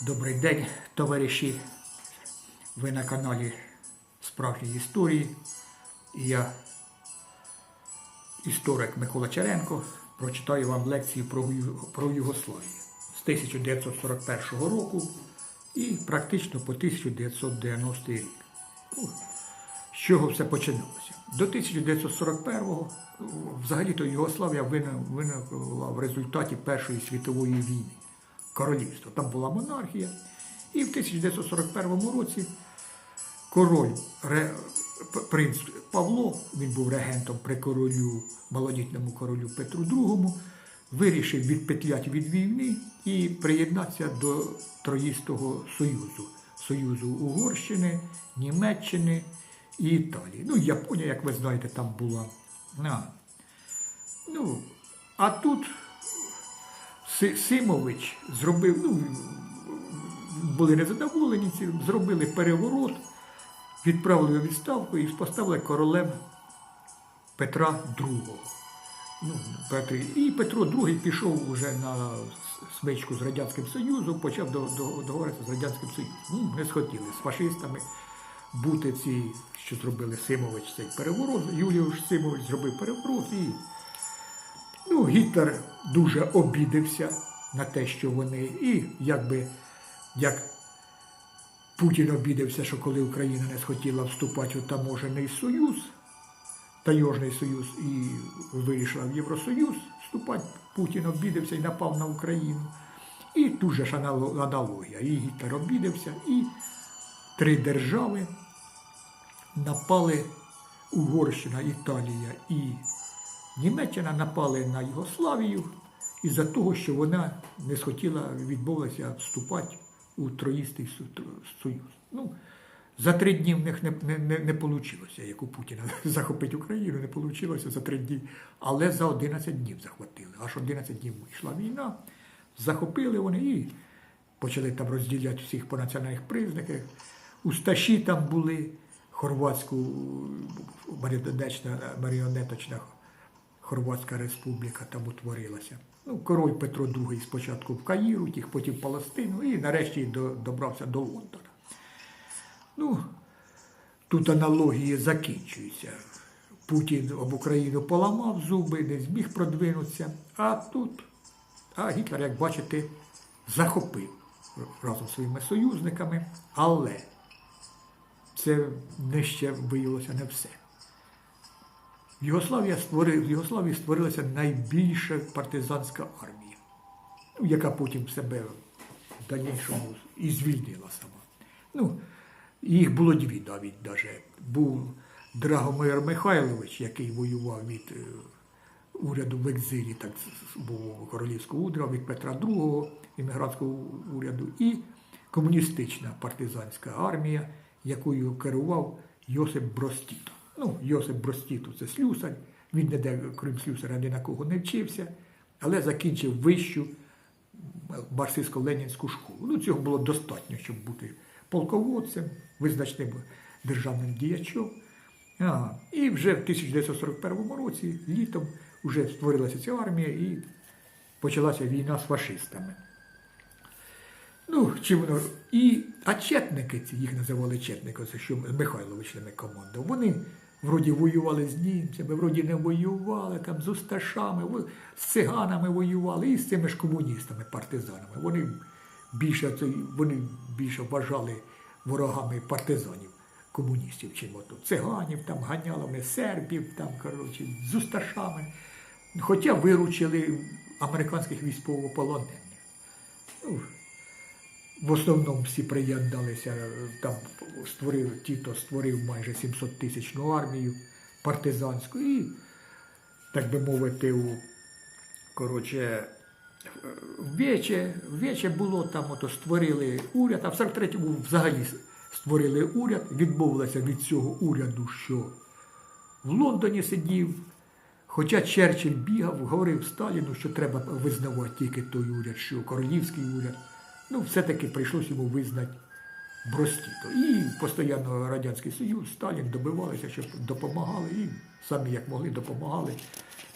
Добрий день, товариші. Ви на каналі Справжні історії. Я, історик Микола Черенко, прочитаю вам лекцію про, про Югославію з 1941 року і практично по 1990 рік. З чого все починалося? До 1941-го взагалі-то Югославія виникла в результаті Першої світової війни. Королівство. Там була монархія. І в 1941 році король принц Павло, він був регентом при королю, малолітньому королю Петру II, вирішив відпетляти від війни і приєднатися до Троїстого Союзу. Союзу Угорщини, Німеччини і Італії. Ну, Японія, як ви знаєте, там була. Ну, а тут Симович зробив, ну, були незадоволені зробили переворот, відправили у відставку і поставили королем Петра II. Ну, Петр- І Петро II пішов уже на смичку з Радянським Союзом, почав до- до- договоритися з Радянським Союзом. Ну, не схотіли з фашистами бути ці, що зробили Симович цей переворот. Юліуш Симович зробив переворот і Гітлер дуже обідився на те, що вони, і якби як Путін обідився, що коли Україна не схотіла вступати у таможений союз, Тайожний союз і вирішила в Євросоюз вступати, Путін обідився і напав на Україну. І тут же ж аналогія. І Гітлер обідився, і три держави напали Угорщина, Італія і Німеччина напали на Югославію із-за того, що вона не схотіла відмовилася вступати у Троїстий Союз. Ну, за три дні в них не, не, не, не вийшло, як у Путіна захопити Україну, не вийшло за три дні. Але за 11 днів захватили. Аж 11 днів йшла війна, захопили вони і почали там розділяти всіх по національних признаках. Усташі там були, хорватську маріонеточна Хорватська республіка там утворилася. Ну, король Петро II спочатку в Каїру, тих потім в Палестину і нарешті до- добрався до Лондона. Ну, тут аналогії закінчуються. Путін об Україну поламав зуби, не зміг продвинутися, а тут, а Гітлер, як бачите, захопив разом зі своїми союзниками, але це не ще виявилося не все. В Югославії, створилася найбільша партизанська армія, яка потім себе в дальнішому і звільнила сама. Ну, їх було дві навіть даже. Був Драгомир Михайлович, який воював від е, уряду в екзилі, так був королівського уряду, від Петра II, іммігрантського уряду, і комуністична партизанська армія, якою керував Йосип Бростіто. Ну, Йосип Бростіто це слюсар, він ніде, крім слюсаря, ні на кого не вчився, але закінчив вищу марксистсько-ленінську школу. Ну, цього було достатньо, щоб бути полководцем, визначним державним діячом. А, і вже в 1941 році, літом, вже створилася ця армія і почалася війна з фашистами. Ну, чи воно. І, а четники, їх називали четники, це що Михайлович ними командував. Вони вроді воювали з німцями, вроді не воювали, там з усташами, з циганами воювали і з цими ж комуністами, партизанами. Вони більше, вони більше вважали ворогами партизанів, комуністів, чим ото циганів, там ганяли вони сербів, там, коротше, з усташами. Хоча виручили американських військовополонених. В основному всі приєдналися, там створив, Тіто створив майже 700 тисячну армію партизанську і, так би мовити, у, коротше, ввече, ввече було там, ото створили уряд, а в 43-му взагалі створили уряд, відмовилися від цього уряду, що в Лондоні сидів. Хоча Черчилль бігав, говорив Сталіну, що треба визнавати тільки той уряд, що королівський уряд. Ну, все-таки прийшлося йому визнати Бростіто. І постійно Радянський Союз, Сталін добивалися, щоб допомагали, і самі як могли допомагали,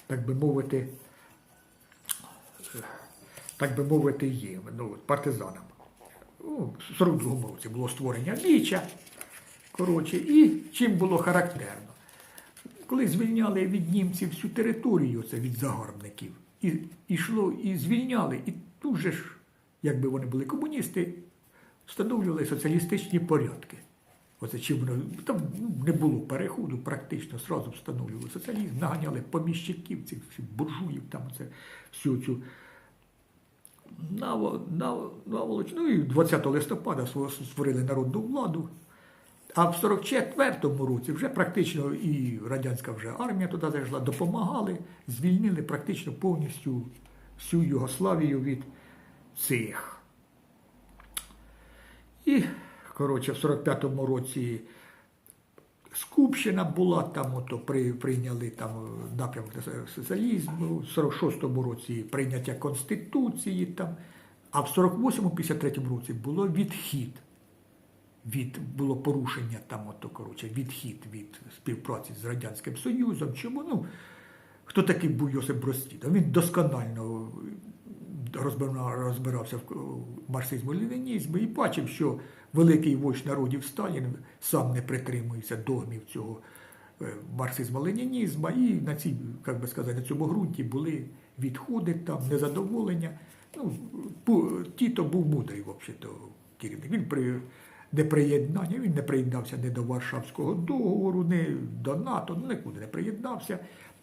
так би мовити, так би мовити, їм, ну, партизанам. в 42-му році було створення Віча. Коротше, і чим було характерно? Коли звільняли від німців всю територію, це від загарбників, і йшло, і звільняли, і тут же ж, якби вони були комуністи, встановлювали соціалістичні порядки. Оце чим воно там ну, не було переходу, практично зразу встановлювали соціалізм, наганяли поміщиків, цих буржуїв, там оце всю цю наво, наво, наволоч. Ну і 20 листопада створили народну владу. А в 44-му році вже практично і радянська вже армія туди зайшла, допомагали, звільнили практично повністю всю Югославію від цих. І, коротше, в 45-му році Скупщина була, там ото при, прийняли там е, напрямок соціалізму, в 46-му році прийняття Конституції, там, а в 48-53 році було відхід. Від, було порушення там, ото, коротше, відхід від співпраці з Радянським Союзом. Чому? Ну, хто такий був Йосип Брос Тіто? Він досконально розбирався в марксизму ленінізму і бачив, що великий вождь народів Сталін сам не притримується догмів цього е, марксизму ленінізму, і на цій, як би сказати, на цьому ґрунті були відходи, там, незадоволення. Ну, Тіто був мудрий, взагалі, керівник. Він при не приєднання, він не приєднався ні до Варшавського договору, ні до НАТО, ну, нікуди не приєднався.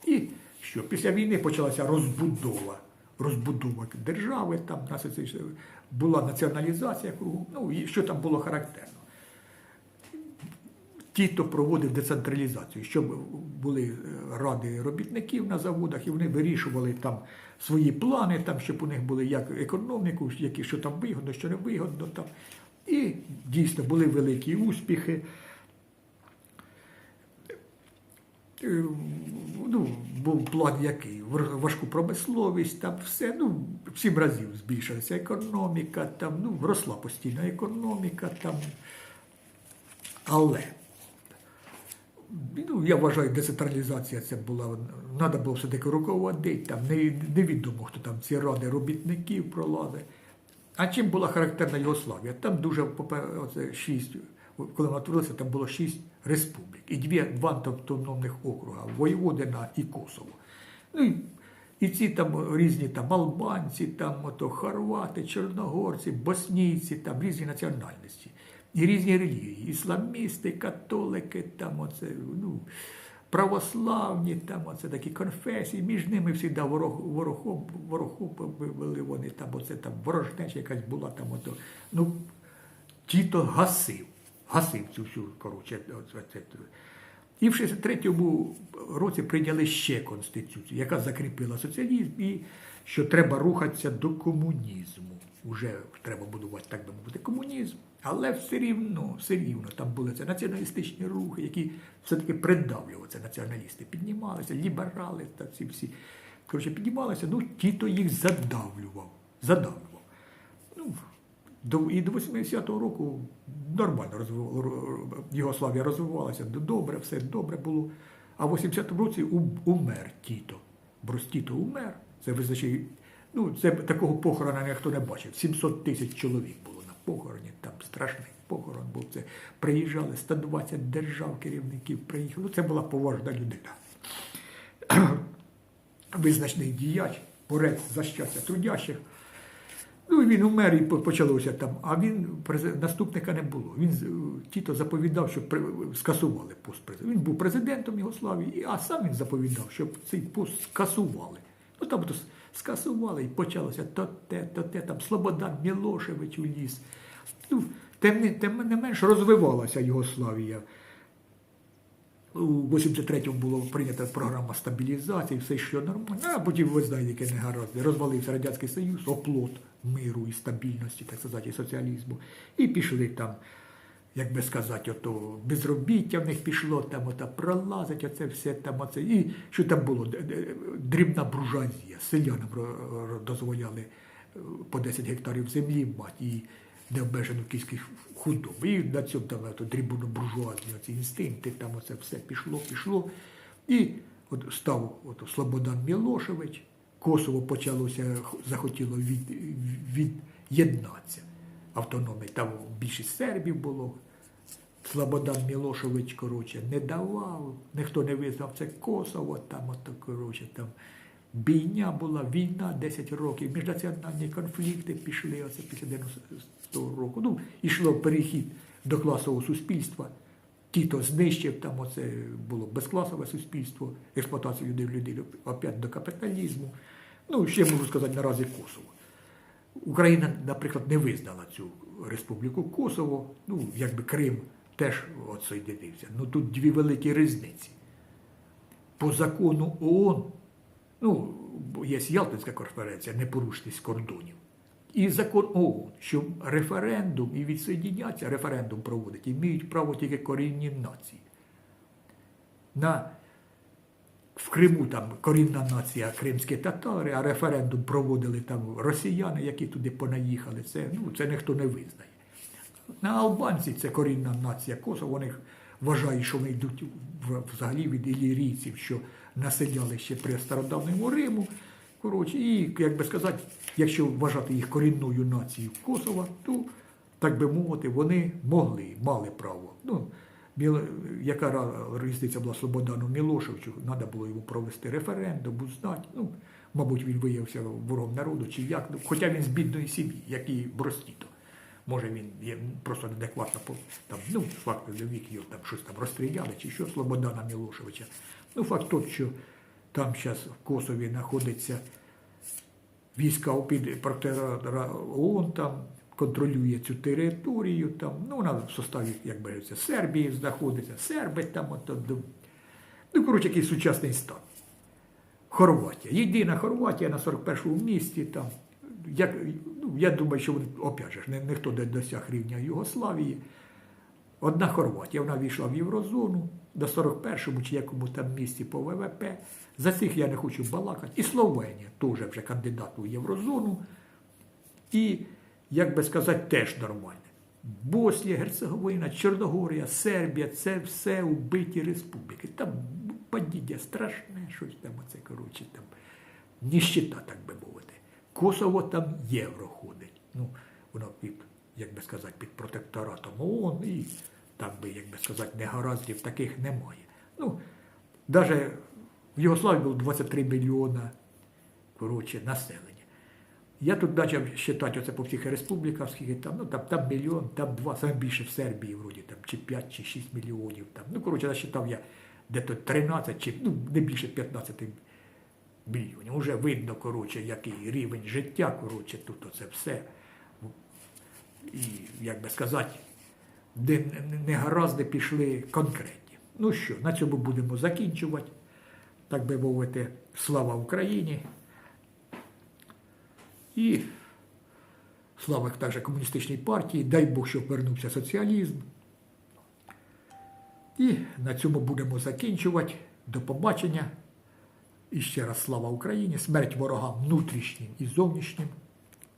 І що після війни почалася розбудова, розбудова держави, там була націоналізація кругом. Ну і що там було характерно. Тіто проводив децентралізацію, щоб були е, ради робітників на заводах, і вони вирішували там свої плани, там, щоб у них були як економіку, які що там вигодно, що не вигодно. Там. І дійсно були великі успіхи. Ну, був план який? Важку промисловість, там все, ну, в сім разів збільшилася економіка, там, ну, росла постійно економіка там. Але ну, я вважаю, децентралізація це була. Треба було все-таки руководити, там не, невідомо, хто там ці ради робітників пролазить. А чим була характерна Югославія? Там дуже оце, шість, коли вона творилася, там було шість республік і дві, два автономних округа Воєводина і Косово. Ну, і, і ці там різні там албанці, там ото, хорвати, чорногорці, боснійці, там різні національності. І різні релігії, ісламісти, католики, там оце, ну, православні, там оце такі конфесії, між ними завжди ворог, вороху вони, там оце там ворожнеча якась була там ото. Ну, Тіто гасив, гасив цю всю, коротше, це. І в 63-му році прийняли ще конституцію, яка закріпила соціалізм і що треба рухатися до комунізму. Уже треба будувати, так би мовити, комунізм. Але все рівно, все рівно там були це націоналістичні рухи, які все-таки придавлювали це націоналісти. Піднімалися, ліберали та ці всі. Коротше, піднімалися, ну Тіто їх задавлював. Задавлював. І до 80-го року нормально розвивала, Югославія розвивалася, добре, все добре було. А в 80-му році умер Тіто. Брос Тіто умер. Це визначає, ну, це такого похорона ніхто не бачив. 700 тисяч чоловік було на похороні, там страшний похорон був. Це приїжджали 120 держав керівників приїхали. Ну, це була поважна людина. Визначний діяч, борець за щастя трудящих. Ну, він умер і почалося там. А він наступника не було. Він Тіто заповідав, щоб скасували пост президента. Він був президентом Югославії, і- а сам він заповідав, щоб цей пост скасували. Ну там то скасували і почалося то те, то те, там Слободан Мілошевич уліз. Ну, тим тим не менш розвивалася Югославія. У 83-му було прийнята програма стабілізації, все що нормально. А потім ви знаєте, яке негаразди. Розвалився Радянський Союз, оплот миру і стабільності, так сказати, соціалізму. І пішли там, як би сказати, ото безробіття в них пішло, там ота пролазить, оце все там, оце. І що там було? Дрібна буржуазія. Селянам дозволяли е, по 10 гектарів землі мати і необмежену кількість худоби. І на цьому там ото, дрібну буржуазію, ці інстинкти, там оце все пішло, пішло. І от став от, Слободан Мілошевич, Косово почалося, захотіло від, від'єднатися. автономії. Там більшість сербів було. Слободан Мілошович, коротше, не давав, ніхто не визнав це Косово, там ото, коротше, там бійня була, війна 10 років, міжнаціональні конфлікти пішли оце після 90-го року. Ну, йшло перехід до класового суспільства. Тіто знищив, там оце було безкласове суспільство, експлуатація людей людей опять до капіталізму. Ну, ще можу сказати наразі Косово. Україна, наприклад, не визнала цю республіку Косово, ну, якби Крим теж отсоєдинився. Ну тут дві великі різниці. По закону ООН, ну, є Ялтинська конференція, непорушність кордонів. І закон ООН, що референдум і відсоєдіняться, референдум проводить, і мають право тільки корінні нації. На в Криму там корінна нація кримські татари, а референдум проводили там росіяни, які туди понаїхали. Це, ну, це ніхто не визнає. На албанці це корінна нація Косово. Вони вважають, що вони йдуть взагалі від ілірійців, що населяли ще при стародавньому Риму. Коротше, і, як би сказати, якщо вважати їх корінною нацією Косова, то, так би мовити, вони могли, мали право. Ну, яка різниця була Слободану Мілошевичу, треба було йому провести референдум, узнати. Ну, мабуть, він виявився ворогом народу чи як. Ну, хоча він з бідної сім'ї, як і Бростіто. Може він є просто неадекватно там, ну, факт вік його там щось там розстріляли, чи що Слободана Мілошевича. Ну, факт тот, що там зараз в Косові знаходиться війська під протектора ООН там контролює цю територію. Там, ну, вона в составі, як береться, Сербії знаходиться, серби там, от, ну, коротше, який сучасний стан. Хорватія. Єдина Хорватія на 41-му місці там. Як, ну, я думаю, що вони, опять же, ні- ніхто не досяг рівня Югославії. Одна Хорватія, вона війшла в Єврозону до 41-му чи якому там місці по ВВП. За цих я не хочу балакати. І Словенія теж вже кандидат у Єврозону. І, як би сказати, теж нормально. Боснія, Герцеговина, Чорногорія, Сербія це все убиті республіки. Там падіння страшне, щось там оце, коротше, там ніщита, так би мовити. Косово там євро ходить. Ну, воно під, як би сказати, під протекторатом ООН, і там би, як би сказати, негараздів таких немає. Ну, навіть в Югославії було 23 мільйона коротше, населення. Я тут почав вважати оце по всіх республіках, там, ну там, там мільйон, там два, саме більше в Сербії, вроді, там, чи 5, чи 6 мільйонів. Там. Ну, коротше, насчитав я де-то 13, чи ну, не більше 15 мільйонів. Уже видно, коротше, який рівень життя, коротше, тут оце все. І, як би сказати, де негаразди пішли конкретні. Ну що, на цьому будемо закінчувати. Так би мовити, слава Україні. І слава також комуністичній партії, дай Бог, щоб вернувся соціалізм. І на цьому будемо закінчувати. До побачення. І ще раз слава Україні, смерть ворогам внутрішнім і зовнішнім.